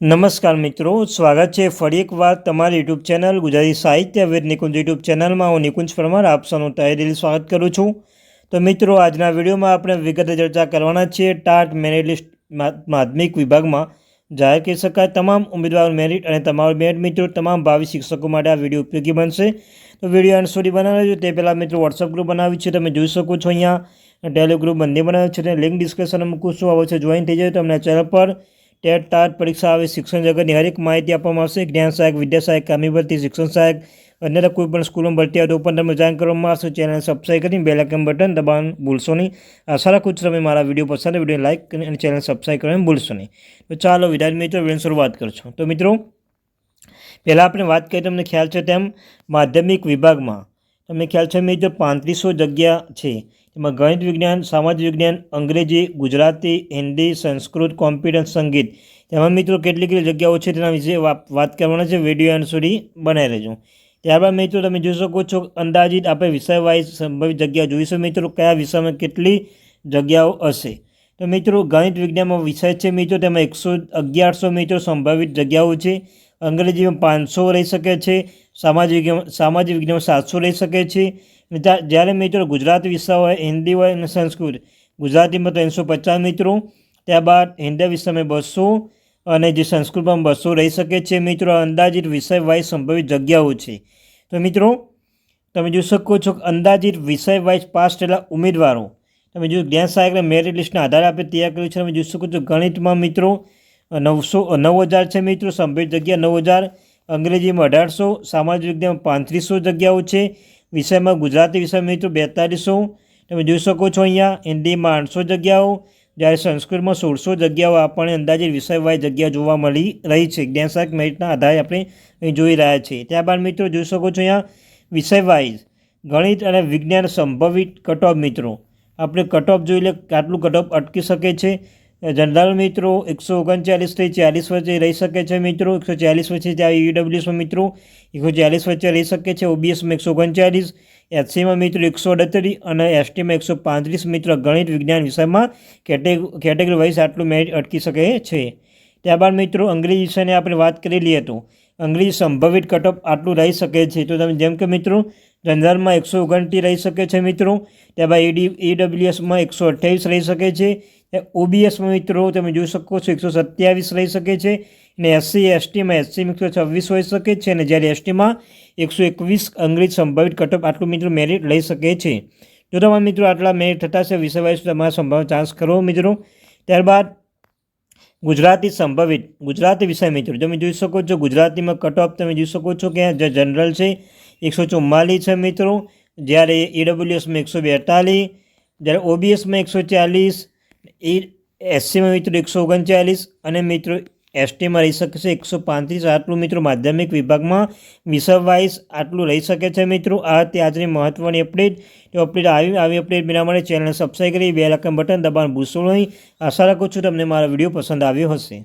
નમસ્કાર મિત્રો, સ્વાગત છે ફરી એકવાર તમારી યુટ્યુબ ચેનલ ગુજરાતી સાહિત્ય વેદ નિકુંજ યુટ્યુબ ચેનલમાં. હું નિકુંજ પરમાર, આપ સૌનું તહેદિલ સ્વાગત કરું છું. તો મિત્રો, આજના વિડીયોમાં આપણે વિગતે ચર્ચા કરવાના છીએ ટાટ મેરિટ લિસ્ટ માધ્યમિક વિભાગમાં. જાહેર કરી શકાય તમામ ઉમેદવાર મેરિટ અને તમારું મેરિટ મિત્રો તમામ ભાવિ શિક્ષકો માટે આ વીડિયો ઉપયોગી બનશે. તો વીડિયો એન્ડ સુધી બનાવ્યો તે પહેલાં મિત્રો વોટ્સઅપ ગ્રુપ બનાવ્યું છે તમે જોઈ શકો છો અહીંયા. ટેલિગ્રુપ ગ્રુપ બંને બનાવ્યું છે લિંક ડિસ્ક્રિપ્શનમાં મૂકું છું. છે જોઈન થઈ જાય તો અમને ચેનલ પર ટેટ ટાટ પરીક્ષા આવે, શિક્ષણ જગતની હરેક માહિતી આપવામાં આવશે. જ્ઞાન સહાયક, વિદ્યા સહાયક, કામી ભરતી, શિક્ષણ સહાયક અન્ય કોઈ પણ સ્કૂલમાં ભરતી આવે તો પણ તમે જાણ કરવામાં આવશે. ચેનલ સબસ્ક્રાઈબ કરીને બેલ આઇકન બટન દબાવવાનું ભૂલશો નહીં. આશા રાખું છું તમે મારા વીડિયો પસંદ વીડિયો લાઇક કરી અને ચેનલ સબસ્ક્રાઈબ કરવાનું ભૂલશો નહીં. તો ચાલો વિદ્યાર્થી મિત્રો વીડિયો શરૂઆત કરશો તો મિત્રો, પહેલાં આપણે વાત કરીએ તમને ખ્યાલ છે તેમ માધ્યમિક વિભાગમાં. તમને ખ્યાલ છે મિત્રો પાંત્રીસો જગ્યા છે, એમાં ગણિત વિજ્ઞાન સામાજિક વિજ્ઞાન, અંગ્રેજી, ગુજરાતી, હિન્દી, સંસ્કૃત, કોમ્પ્યુટર સંગીત. તેમાં મિત્રો કેટલી કેટલી જગ્યાઓ છે, તેના વિશે વાત કરવાના છે, વીડિયો એન્ડ સુધી બનાવી રહેજો. ત્યારબાદ મિત્રો તમે જોઈ શકો છો, અંદાજિત આપણે વિષય વાઇઝ સંભવિત જગ્યા જોઈશું. મિત્રો, કયા વિષયમાં કેટલી જગ્યાઓ હશે? તો મિત્રો, ગણિત વિજ્ઞાનમાં વિષય છે મિત્રો, તેમાં એકસો અગિયારસો મિત્રો સંભવિત જગ્યાઓ છે. અંગ્રેજીમાં પાંચસો રહી શકે છે, સામાજિક સામાજિક વિજ્ઞાનમાં સાતસો રહી શકે છે. જ્યારે મિત્રો ગુજરાતી વિષય હોય, હિન્દી હોય અને સંસ્કૃત, ગુજરાતીમાં ત્રણસો પચાસ મિત્રો. ત્યારબાદ હિન્દી વિષયમાં બસો અને જે સંસ્કૃતમાં બસો રહી શકે છે મિત્રો. અંદાજિત વિષય વાઇઝ સંભવિત જગ્યાઓ છે. તો મિત્રો, તમે જોઈ શકો છો અંદાજિત વિષય વાઇઝ પાસ થયેલા ઉમેદવારો તમે જો જ્ઞાન સહાયકને મેરિટ લિસ્ટના આધારે આપણે તૈયાર કર્યું છે. તમે જોઈ શકો છો ગણિતમાં મિત્રો નવસો નવ હજાર છે મિત્રો, સંભવિત જગ્યા નવ હજાર, અંગ્રેજીમાં અઢારસો, સામાજિક વિજ્ઞાનમાં પાંત્રીસો જગ્યાઓ છે, વિષયમાં ગુજરાતી વિષય મિત્રો બેતાલીસો તમે જોઈ શકો છો અહીંયા, હિન્દીમાં આઠસો જગ્યાઓ, જ્યારે સંસ્કૃતમાં સોળસો જગ્યાઓ આપણને અંદાજે વિષયવાય જગ્યા જોવા મળી રહી છે. જ્ઞાન સહાયક મેરિટના આધારે આપણે જોઈ રહ્યા છીએ. ત્યારબાદ મિત્રો જોઈ શકો છો અહીંયા, વિષયવાઇઝ ગણિત અને વિજ્ઞાન સંભવિત કટઓફ મિત્રો. આપણે કટઓફ જોઈ લે આટલું કટઓફ અટકી શકે છે. જનરલ મિત્રો, એકસો ઓગણચાલીસથી ચાલીસ વચ્ચે રહી શકે છે મિત્રો. એકસો ચાલીસ વચ્ચે ત્યાં ઈડબ્લ્યુએસમાં મિત્રો. એકસો ચાલીસ વચ્ચે રહી શકે છે ઓબીએસમાં એકસો ઓગણચાલીસ. એચસીમાં મિત્રો એકસો અડત્રીસ અને એસટીમાં એકસો પાંત્રીસ મિત્રો ગણિત વિજ્ઞાન વિષયમાં કેટેગ, કેટેગરી વાઇઝ આટલું મેરિટ અટકી શકે છે. ત્યારબાદ મિત્રો, અંગ્રેજી વિષયની આપણે વાત કરેલી તો અંગ્રેજી સંભવિત કટઓફ આટલું રહી શકે છે. તો તમે જેમ કે મિત્રો જનરલમાં એકસો ઓગણત્રીસ રહી શકે છે મિત્રો. ત્યારબાદ ઈડી ઈડબ્લ્યુએસમાં એકસો અઠ્યાવીસ રહી શકે છે. ઓબીએસમાં મિત્રો તમે જોઈ શકો છો એકસો સત્યાવીસ રહી શકે છે. અને એસસી એસટીમાં એસસીમાં એકસો છવ્વીસ હોઈ શકે છે. અને જ્યારે એસટીમાં એકસો એકવીસ અંગ્રેજ સંભવિત કટઅપ આટલું મિત્રો મેરિટ લઈ શકે છે. જો તમારા મિત્રો આટલા મેરિટ થતા છે. વિષય વાઇઝ તમારા સંભાવના ચાન્સ કરો મિત્રો. ત્યારબાદ ગુજરાતી સંભવિત, ગુજરાતી વિષય મિત્રો. તમે જોઈ શકો છો ગુજરાતીમાં કટ તમે જોઈ શકો છો કે જે જનરલ છે એકસો ચુમ્માલીસ છે મિત્રો. જ્યારે ઈડબ્લ્યુએસમાં એકસો બેતાલીસ, જ્યારે ઓબીએસમાં એકસો ચાલીસ એ એસસીમાં મિત્રો એકસો ઓગણચાલીસ અને મિત્રો એસટીમાં રહી શકે છે એકસો પાંત્રીસ. આટલું મિત્રો માધ્યમિક વિભાગમાં વિષયવાઇઝ આટલું રહી શકે છે મિત્રો. આ તે આજની મહત્ત્વની અપડેટ તો અપડેટ આવી આવી અપડેટ મેળવવા માટે ચેનલ સબસ્ક્રાઈબ કરી, બે લાખ બટન દબાણ ભૂલશો નહીં. આશા રાખું છું તમને મારો વીડિયો પસંદ આવ્યો હશે.